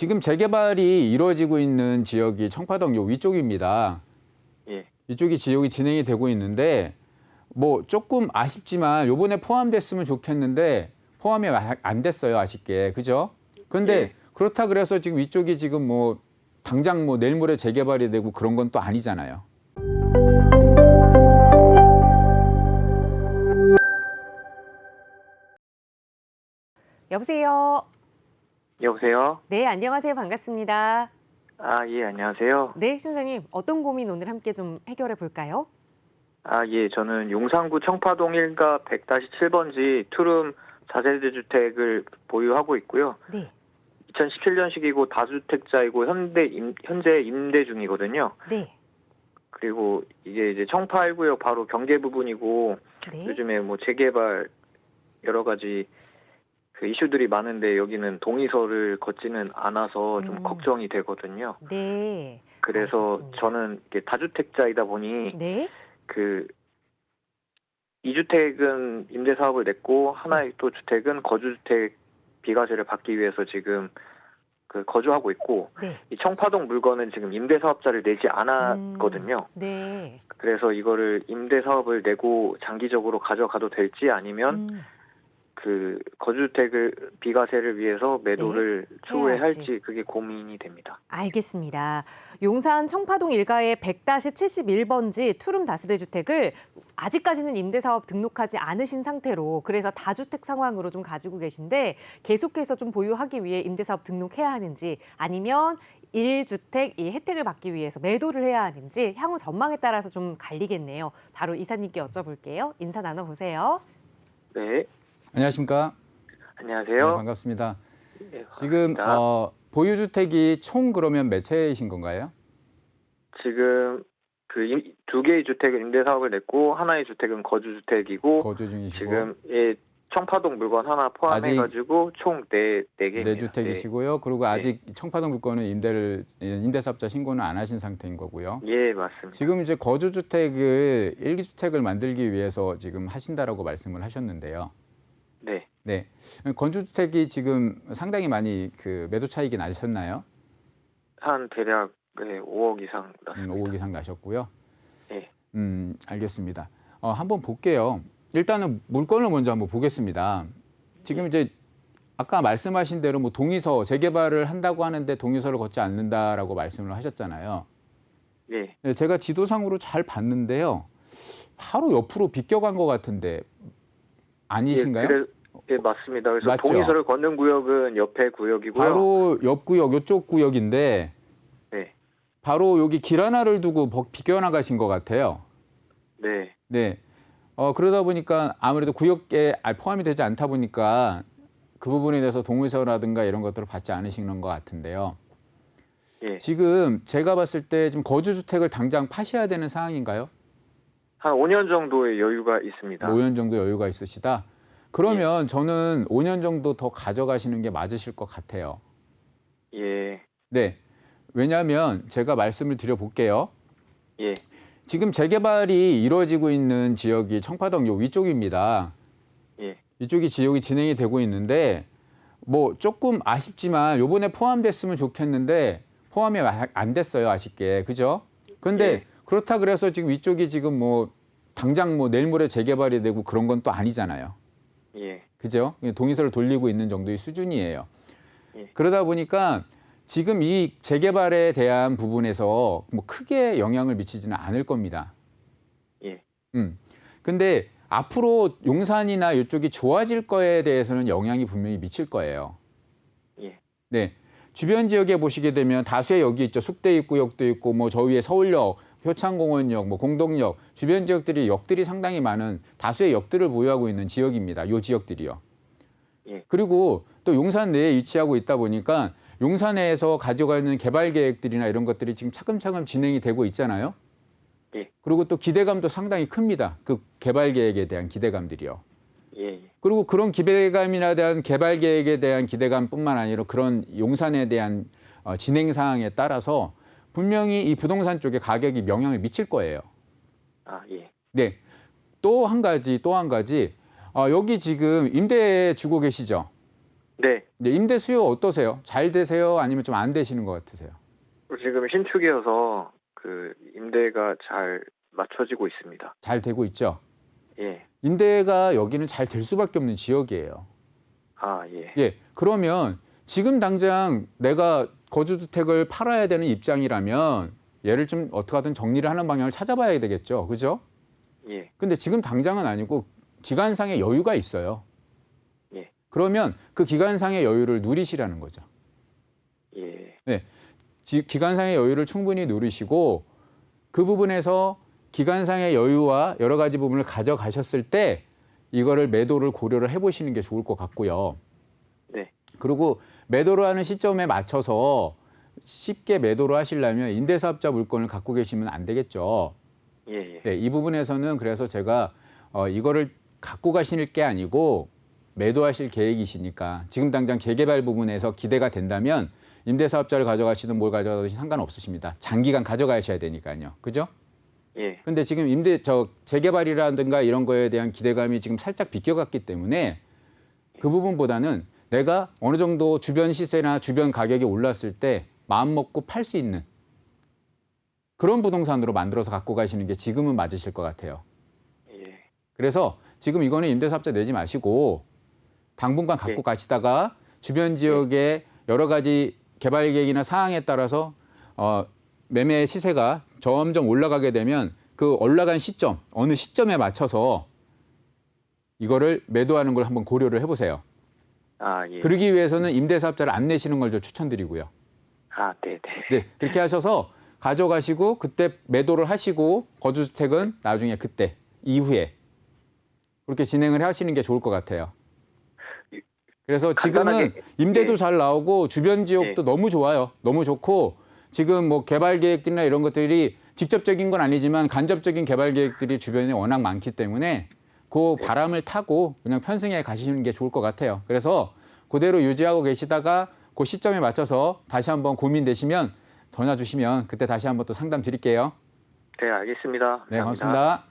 지금 재개발이 이루어지고 있는 지역이 청파동 요 위쪽입니다. 예. 이쪽이 지역이 진행이 되고 있는데 뭐 조금 아쉽지만 요번에 포함됐으면 좋겠는데 포함이 아- 안 됐어요 아쉽게 그죠? 근데 예. 그렇다 그래서 지금 이쪽이 지금 뭐 당장 뭐 내일 모레 재개발이 되고 그런 건 또 아니잖아요. 여보세요. 여보세요? 네, 안녕하세요. 반갑습니다. 아, 예, 안녕하세요. 네, 심사님 어떤 고민 오늘 함께 좀 해결해 볼까요? 아, 예, 저는 용산구 청파동 1가 100-7번지 투룸 4세대 주택을 보유하고 있고요. 네. 2017년식이고 다주택자이고 현대 임, 현재 임대 중이거든요. 네. 그리고 이게 이제 청파 1구역 바로 경계 부분이고 네. 요즘에 뭐 재개발 여러 가지 그 이슈들이 많은데 여기는 동의서를 걷지는 않아서 좀 음. 걱정이 되거든요. 네. 그래서 알겠습니다. 저는 이게 다주택자이다 보니 네. 그 2주택은 임대 사업을 냈고 하나의 또 주택은 거주주택 비과세를 받기 위해서 지금 그 거주하고 있고 네. 이 청파동 물건은 지금 임대 사업자를 내지 않았거든요. 네. 그래서 이거를 임대 사업을 내고 장기적으로 가져가도 될지 아니면 음, 그 거주주택을 비과세를 위해서 매도를 추후에 네, 해야지. 할지 그게 고민이 됩니다. 알겠습니다. 용산 청파동 일가의 100-71번지 투룸 다세대 주택을 아직까지는 임대사업 등록하지 않으신 상태로 그래서 다주택 상황으로 좀 가지고 계신데 계속해서 좀 보유하기 위해 임대사업 등록해야 하는지 아니면 1주택 이 혜택을 받기 위해서 매도를 해야 하는지 향후 전망에 따라서 좀 갈리겠네요. 바로 이사님께 여쭤볼게요. 인사 나눠보세요. 네, 안녕하십니까? 네, 안녕하세요. 반갑습니다. 네, 지금 반갑습니다. 어, 보유 주택이 총 그러면 몇 채이신 건가요? 지금 그 두 개의 주택은 임대 사업을 냈고 하나의 주택은 거주 주택이고 거주 중이시고 지금 예, 청파동 물건 하나 포함해 가지고 총 네 네 개입니다. 네 주택이시고요. 그리고 아직 청파동 물건은 임대를 예, 임대 사업자 신고는 안 하신 상태인 거고요. 네. 예, 맞습니다. 지금 이제 거주 주택을 일기 주택을 만들기 위해서 지금 하신다라고 말씀을 하셨는데요. 네, 네. 건주 주택이 지금 상당히 많이 그 매도 차익이 나셨나요? 한 대략 네, 5억 이상 음, 났습니다. 5억 이상 나셨고요. 네. 음, 알겠습니다. 어, 한번 볼게요. 일단은 물건을 먼저 한번 보겠습니다. 지금 이제 아까 말씀하신 대로 뭐 동의서 재개발을 한다고 하는데 동의서를 걷지 않는다라고 말씀을 하셨잖아요. 예, 네, 제가 지도상으로 잘 봤는데요. 바로 옆으로 비껴간 것 같은데 아니신가요? 예, 그래, 예, 맞습니다. 그래서 맞죠? 동의서를 걷는 구역은 옆에 구역이고요. 바로 옆 구역, 이쪽 구역인데 네, 바로 여기 길 하나를 두고 버- 비껴나가신 것 같아요. 네, 네. 어, 그러다 보니까 아무래도 구역에 아, 포함이 되지 않다 보니까 그 부분에 대해서 동의서라든가 이런 것들을 받지 않으시는 것 같은데요. 예. 지금 제가 봤을 때 지금 거주주택을 당장 파셔야 되는 상황인가요? 한 5년 정도의 여유가 있습니다. 5년 정도 여유가 있으시다. 그러면 저는 5년 정도 더 가져가시는 게 맞으실 것 같아요. 예, 네. 왜냐하면 제가 말씀을 드려볼게요. 예, 지금 재개발이 이루어지고 있는 지역이 청파동 요 위쪽입니다. 예, 이쪽이 지역이 진행이 되고 있는데 뭐 조금 아쉽지만 요번에 포함됐으면 좋겠는데 포함이 아- 안 됐어요 아쉽게 그죠? 근데 예. 그렇다 그래서 지금 이쪽이 지금 뭐 당장 뭐 내일 모레 재개발이 되고 그런 건 또 아니잖아요. 예, 그죠? 동의서를 돌리고 있는 정도의 수준이에요. 예. 그러다 보니까 지금 이 재개발에 대한 부분에서 뭐 크게 영향을 미치지는 않을 겁니다. 예, 음. 근데 앞으로 용산이나 이쪽이 좋아질 거에 대해서는 영향이 분명히 미칠 거예요. 예, 네. 주변 지역에 보시게 되면 다수의 역이 있죠. 숙대 입구역도 있고 뭐 저 위에 서울역, 효창공원역, 뭐 공동역, 주변 지역들이 역들이 상당히 많은 다수의 역들을 보유하고 있는 지역입니다. 요 지역들이요. 예. 그리고 또 용산 내에 위치하고 있다 보니까 용산에서 가져가는 개발 계획들이나 이런 것들이 지금 차근차근 진행이 되고 있잖아요. 예. 그리고 또 기대감도 상당히 큽니다. 그 개발 계획에 대한 기대감들이요. 예, 예, 그리고 그런 기대감이나 대한 개발 계획에 대한 기대감뿐만 아니라 그런 용산에 대한 어, 진행 사항에 따라서 분명히 이 부동산 쪽에 가격이 영향을 미칠 거예요. 아, 예, 네. 또 한 가지, 또 한 가지. 어, 여기 지금 임대 주고 계시죠? 네. 이제 임대 수요 어떠세요? 잘 되세요? 아니면 좀 안 되시는 것 같으세요? 지금 신축이어서 그 임대가 잘 맞춰지고 있습니다. 잘 되고 있죠? 예. 임대가 여기는 잘 될 수밖에 없는 지역이에요. 아, 예. 예. 그러면 지금 당장 내가 거주주택을 팔아야 되는 입장이라면 얘를 좀 어떻게 하든 정리를 하는 방향을 찾아봐야 되겠죠. 그죠? 예. 근데 지금 당장은 아니고 기간상의 여유가 있어요. 예. 그러면 그 기간상의 여유를 누리시라는 거죠. 예. 지- 기간상의 여유를 충분히 누리시고 그 부분에서 기간상의 여유와 여러 가지 부분을 가져가셨을 때 이거를 매도를 고려를 해보시는 게 좋을 것 같고요. 네. 그리고 매도를 하는 시점에 맞춰서 쉽게 매도를 하시려면 임대사업자 물건을 갖고 계시면 안 되겠죠. 예. 예. 네, 이 부분에서는 그래서 제가 어, 이거를 갖고 가실 게 아니고 매도하실 계획이시니까 지금 당장 재개발 부분에서 기대가 된다면 임대사업자를 가져가시든 뭘 가져가든 상관없으십니다. 장기간 가져가셔야 되니까요. 그죠? 예. 근데 지금 임대 저 재개발이라든가 이런 거에 대한 기대감이 지금 살짝 비껴갔기 때문에 그 부분보다는 내가 어느 정도 주변 시세나 주변 가격이 올랐을 때 마음 먹고 팔 수 있는 그런 부동산으로 만들어서 갖고 가시는 게 지금은 맞으실 것 같아요. 예. 그래서 지금 이거는 임대사업자 내지 마시고 당분간 갖고 네. 가시다가 주변 지역의 여러 가지 개발 계획이나 사항에 따라서 어, 매매 시세가 점점 올라가게 되면 그 올라간 시점 어느 시점에 맞춰서 이거를 매도하는 걸 한번 고려를 해보세요. 아, 예. 그러기 위해서는 임대사업자를 안 내시는 걸 좀 추천드리고요. 아, 네, 네. 네, 그렇게 하셔서 가져가시고 그때 매도를 하시고 거주주택은 나중에 그때 이후에 그렇게 진행을 하시는 게 좋을 것 같아요. 그래서 지금은 간단하게, 임대도 예. 잘 나오고 주변 지역도 너무 좋아요. 너무 좋고 지금 뭐 개발 계획들이나 이런 것들이 직접적인 건 아니지만 간접적인 개발 계획들이 주변에 워낙 많기 때문에 그 바람을 타고 그냥 편승해 가시는 게 좋을 것 같아요. 그래서 그대로 유지하고 계시다가 그 시점에 맞춰서 다시 한번 고민되시면 전화 주시면 그때 다시 한번 또 상담 드릴게요. 네, 알겠습니다. 네, 감사합니다. 고맙습니다.